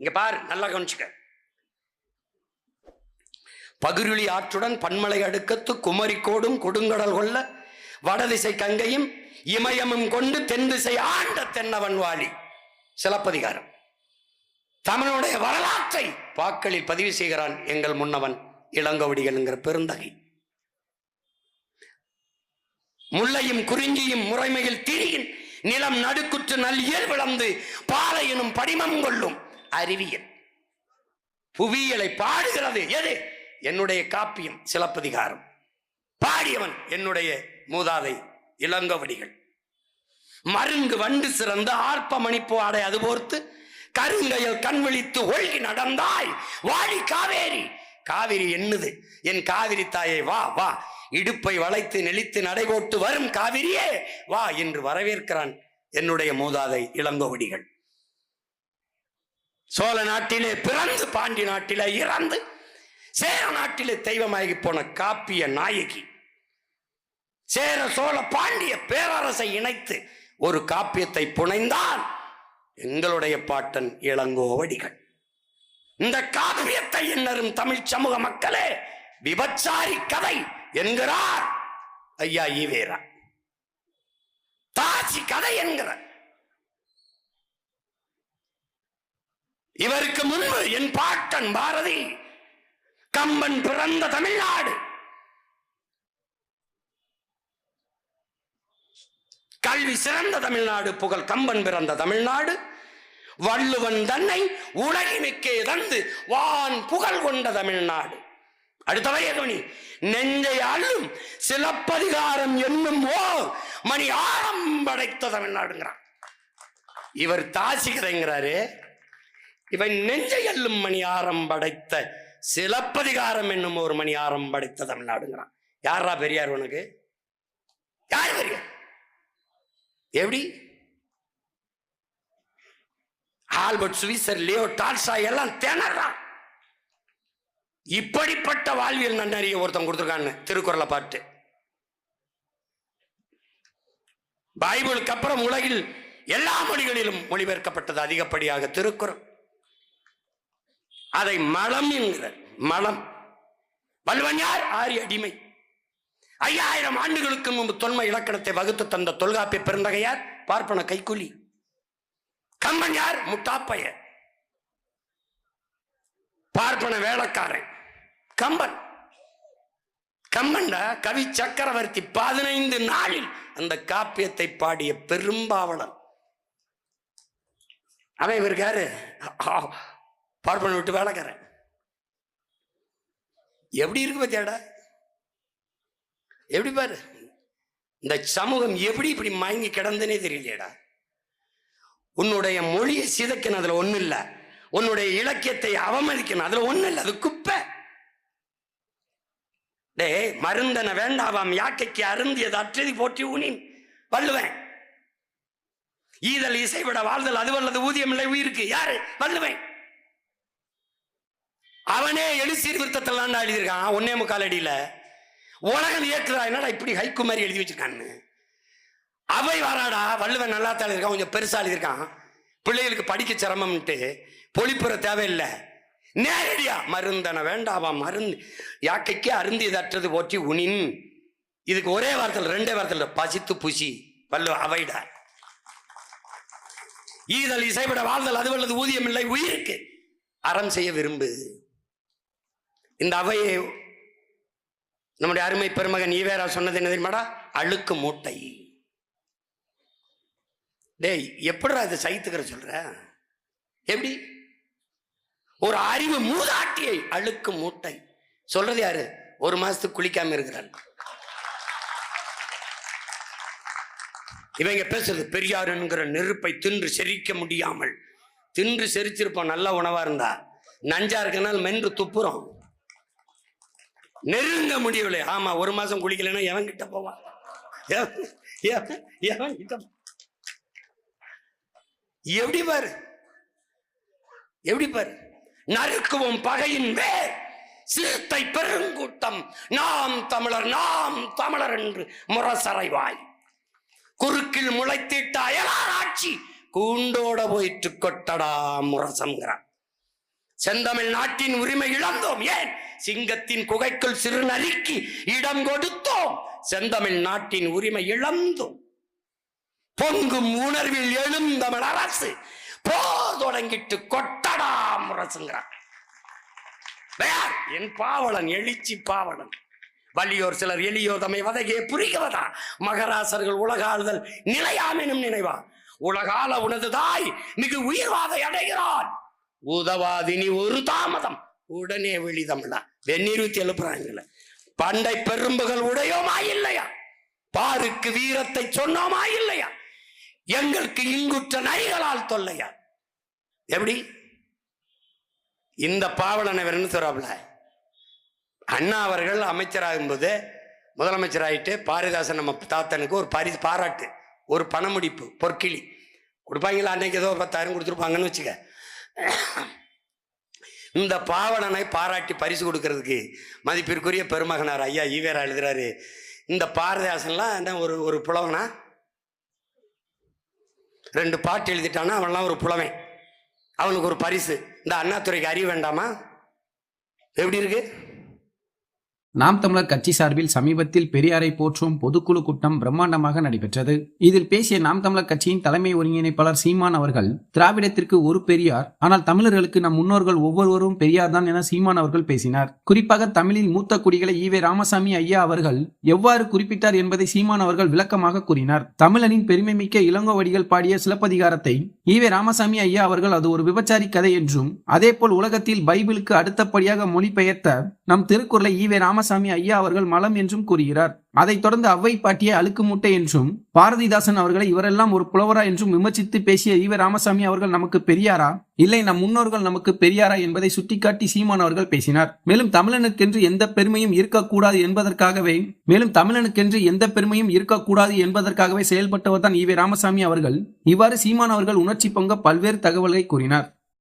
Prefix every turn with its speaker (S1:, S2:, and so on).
S1: இங்க பாரு நல்லா கவனிச்சுக்க பகிருளி ஆற்றுடன் பன்மலை அடுக்கத்து குமரிக்கோடும் கொடுங்கடல் கொள்ள வடதிசை கங்கையும் இமயமும் கொண்டு தென் திசை ஆண்ட தென்னவன் வாலி சிலப்பதிகாரம் தமிழனுடைய வரலாற்றை வாக்களில் பதிவு செய்கிறான் எங்கள் முன்னவன் இளங்கவடிகள் என்கிற பெருந்தகை முல்லையும் குறிஞ்சியும் முறைமையில் திரியின் நிலம் நடுக்குற்று நல் இயல் விளந்து பாலையினும் எனும் படிமம் கொள்ளும் அறிவியல் புவியியலை பாடுகிறது எது என்னுடைய காப்பியம் சிலப்பதிகாரம் பாடியவன் என்னுடைய மூதாதை இளங்கவடிகள் மருங்கு வண்டு சிறந்த ஆர்ப்பமணி போடை அது போர்த்து கருங்கையில் கண்விழித்து ஒழுகி நடந்தாய் வாழி காவேரி காவிரி என்னது என் காவிரி தாயை வா வா இடுப்பை வளைத்து நெளித்து நடைபோட்டு வரும் காவிரியே வா என்று வரவேற்கிறான் என்னுடைய மூதாதை இளங்கோவடிகள் சோழ நாட்டிலே பிறந்து பாண்டி நாட்டிலே இறந்து சேர நாட்டிலே தெய்வமாகி போன காப்பிய நாயகி சேர சோழ பாண்டிய பேரரசை இணைத்து ஒரு காப்பியத்தை புனைந்தான் எங்களுடைய பாட்டன் இளங்கோவடிகள் இந்த காப்பியத்தை இன்னரும் தமிழ் சமூக மக்களே விபச்சாரி கதை என்கிறார் ஐயா ஈவேரா தாசி கதை என்கிறார் இவருக்கு முன்பு என் பாட்டன் பாரதி கம்பன் பிறந்த தமிழ்நாடு கல்வி சிறந்த தமிழ்நாடு புகழ் கம்பன் பிறந்த தமிழ்நாடு வள்ளுவன் தன்னை உலகினுக்கே தந்து வான் புகழ் கொண்ட தமிழ்நாடு அடுத்தவைய துணி நெஞ்சை அள்ளும் சிலப்பதிகாரம் என்னும் ஓ மணி ஆழம் படைத்த தமிழ்நாடுங்கிறான் இவர் தாசிகரைங்கிறாரு இவன் நெஞ்சை எல்லும் மணியாரம் படைத்த சிலப்பதிகாரம் என்னும் ஒரு மணியாரம் படைத்த தமிழ்நாடுங்கிறான் யாரா பெரியார் உனக்கு யார் பெரியார் எப்படி ஆல்பர்ட் சுவிசர் லியோ டால்சா எல்லாம் தேனர்றான் இப்படிப்பட்ட வாழ்வியல் நன்னறிய ஒருத்தன் கொடுத்துருக்கான்னு திருக்குறளை பாட்டு பைபிளுக்கு அப்புறம் உலகில் எல்லா மொழிகளிலும் மொழிபெயர்க்கப்பட்டது அதிகப்படியாக திருக்குறள் அதை மலம் என்கிறார் மலம் வல்வன் யார் ஆரிய அடிமை ஐயாயிரம் ஆண்டுகளுக்கு முன்பு தொன்மை இலக்கணத்தை வகுத்து தந்த தொல்காப்பிய பெருந்தகையார் பார்ப்பன கைக்கூலி கம்பன் யார் முட்டாப்பைய பார்ப்பன வேளக்காரன் கம்பன் கம்பன்டா கவி சக்கரவர்த்தி பதினைந்து நாளில் அந்த காப்பியத்தை பாடிய பெரும்பாவலன் அவன் இவருக்காரு பார்ப்பன விட்டு வேலைக்காரன் எப்படி இருக்கு பத்தியாடா எப்படி பாரு இந்த சமூகம் எப்படி இப்படி மயங்கி கிடந்தனே தெரியலையடா உன்னுடைய மொழியை சிதைக்கணும் அதுல ஒண்ணு இல்லை உன்னுடைய இலக்கியத்தை அவமதிக்கணும் அதுல ஒண்ணு இல்லை அது குப்பை டே மருந்தன வேண்டாவாம் யாக்கைக்கு அருந்தியது அற்றதி போற்றி ஊனி வள்ளுவேன் ஈதல் இசைவிட வாழ்தல் அதுவல்லது ஊதியம் இல்லை உயிருக்கு யாரு வள்ளுவேன் அவனே எழு விருத்தத்தெல்லாம் எழுதியிருக்கான் ஒன்னே முக்கால் அடியில் உலகம் இயக்குறா என்ன இப்படி ஹைக்கு மாதிரி எழுதி வச்சிருக்கான்னு அவை வாராடா வள்ளுவன் நல்லா தான் இருக்கான் கொஞ்சம் பெருசாக எழுதியிருக்கான் பிள்ளைகளுக்கு படிக்க சிரமம்ட்டு பொழிப்புற தேவையில்லை நேரடியா மருந்தன வேண்டாவா மருந்து யாக்கைக்கே அருந்தி இதற்றது போற்றி உனின் இதுக்கு ஒரே வாரத்தில் ரெண்டே வாரத்தில் பசித்து புசி வல்லுவ அவைடா ஈதல் இசைவிட வாழ்தல் அது வல்லது ஊதியம் இல்லை உயிருக்கு அறம் செய்ய விரும்பு இந்த அவையை நம்முடைய அருமை பெருமகன் ஈவேரா சொன்னது என்ன தெரியுமாடா அழுக்கு மூட்டை டேய் எப்படிடா இதை சகித்துக்கிற சொல்ற எப்படி ஒரு அறிவு மூதாட்டியை அழுக்கு மூட்டை சொல்றது யாரு ஒரு மாசத்துக்கு குளிக்காம இருக்கிறான் இவங்க பேசுறது பெரியார் என்கிற நெருப்பை தின்று செரிக்க முடியாமல் தின்று செரிச்சிருப்போம் நல்ல உணவா இருந்தா நஞ்சா இருக்கனால மென்று துப்புறோம் நெருங்க முடியவில்லை ஆமா ஒரு மாசம் குளிக்கலைன்னா எவன் கிட்ட போவான் எப்படி பாரு எப்படி பாரு நறுக்குவோம் பகையின் வேர் சிறுத்தை பெருங்கூட்டம் நாம் தமிழர் நாம் தமிழர் என்று முரசறைவாய் குறுக்கில் முளைத்திட்ட ஆட்சி கூண்டோட போயிட்டு கொட்டடா முரசங்கிறான் செந்தமிழ் நாட்டின் உரிமை இழந்தோம் ஏன் சிங்கத்தின் குகைக்குள் சிறு நறுக்கி இடம் கொடுத்தோம் செந்தமிழ் நாட்டின் உரிமை இழந்தோம் பொங்கும் உணர்வில் எழுந்தமிழ் அரசு போர் தொடங்கிட்டு கொட்டடா முரசுங்கிறான் வேர் என் பாவலன் எழுச்சி பாவலன் வள்ளியோர் சிலர் எளியோர் தம்மை வதகே புரிகிறதா மகராசர்கள் உலகாளுதல் நிலையாமெனும் நினைவா உலகால உனது தாய் மிகு உயிர்வாதை அடைகிறான் உதவாதினி ஒரு தாமதம் உடனே வெளிதம்னா வெந்நீர் ஊற்றி எழுப்புறாங்கள பண்டை பெரும்புகள் உடையோமா இல்லையா பாருக்கு வீரத்தை சொன்னோமா இல்லையா எங்களுக்கு இங்குற்ற நரிகளால் தொல்லையா எப்படி இந்த பாவலனை என்ன சொல்றாப்ல அண்ணா அவர்கள் அமைச்சராகும் போது முதலமைச்சர் ஆகிட்டு பாரிதாசன் நம்ம தாத்தனுக்கு ஒரு பரி பாராட்டு ஒரு பணமுடிப்பு பொற்கிளி கொடுப்பாங்களா அன்னைக்கு ஏதோ பத்தாயிரம் கொடுத்துருப்பாங்கன்னு வச்சுக்க இந்த பாவலனை பாராட்டி பரிசு கொடுக்கறதுக்கு மதிப்பிற்குரிய பெருமகனார் ஐயா ஈவேரா எழுதுறாரு இந்த பாரதாசன்லாம் என்ன ஒரு ஒரு புலவனா ரெண்டு பாட்டு எழுதிட்டான்னா அவன்லாம் ஒரு புலவன் அவனுக்கு ஒரு பரிசு இந்த அண்ணாத்துறைக்கு அறிவு வேண்டாமா எப்படி இருக்குது
S2: நாம் தமிழர் கட்சி சார்பில் சமீபத்தில் பெரியாரை போற்றும் பொதுக்குழு கூட்டம் பிரம்மாண்டமாக நடைபெற்றது இதில் பேசிய நாம் தமிழர் கட்சியின் தலைமை ஒருங்கிணைப்பாளர் சீமான் அவர்கள் திராவிடத்திற்கு ஒரு பெரியார் ஆனால் தமிழர்களுக்கு நம் முன்னோர்கள் ஒவ்வொருவரும் பெரியார் தான் என சீமான் அவர்கள் பேசினார் குறிப்பாக தமிழில் மூத்த குடிகளை ஈவே ராமசாமி ஐயா அவர்கள் எவ்வாறு குறிப்பிட்டார் என்பதை சீமான் அவர்கள் விளக்கமாக கூறினார் தமிழனின் பெருமைமிக்க இளங்கோவடிகள் பாடிய சிலப்பதிகாரத்தை ஈவே ராமசாமி ஐயா அவர்கள் அது ஒரு விபச்சாரி கதை என்றும் அதேபோல் உலகத்தில் பைபிளுக்கு அடுத்தபடியாக மொழிபெயர்த்த நம் திருக்குறளை ஈவே ராமசாமி ஐயா அவர்கள் மலம் என்றும் கூறுகிறார் அதைத் தொடர்ந்து அவ்வை பாட்டியை அழுக்கு மூட்டை என்றும் பாரதிதாசன் அவர்களை இவரெல்லாம் ஒரு புலவரா என்றும் விமர்சித்து பேசிய ஈவ ராமசாமி அவர்கள் நமக்கு பெரியாரா இல்லை நம் முன்னோர்கள் நமக்கு பெரியாரா என்பதை சுட்டிக்காட்டி சீமான் அவர்கள் பேசினார் மேலும் தமிழனுக்கென்று எந்த பெருமையும் இருக்கக்கூடாது என்பதற்காகவே மேலும் தமிழனுக்கென்று எந்த பெருமையும் இருக்கக்கூடாது என்பதற்காகவே செயல்பட்டவர் தான் ஈவே ராமசாமி அவர்கள் இவ்வாறு சீமான் அவர்கள் உணர்ச்சி பங்க பல்வேறு தகவல்களை கூறினார்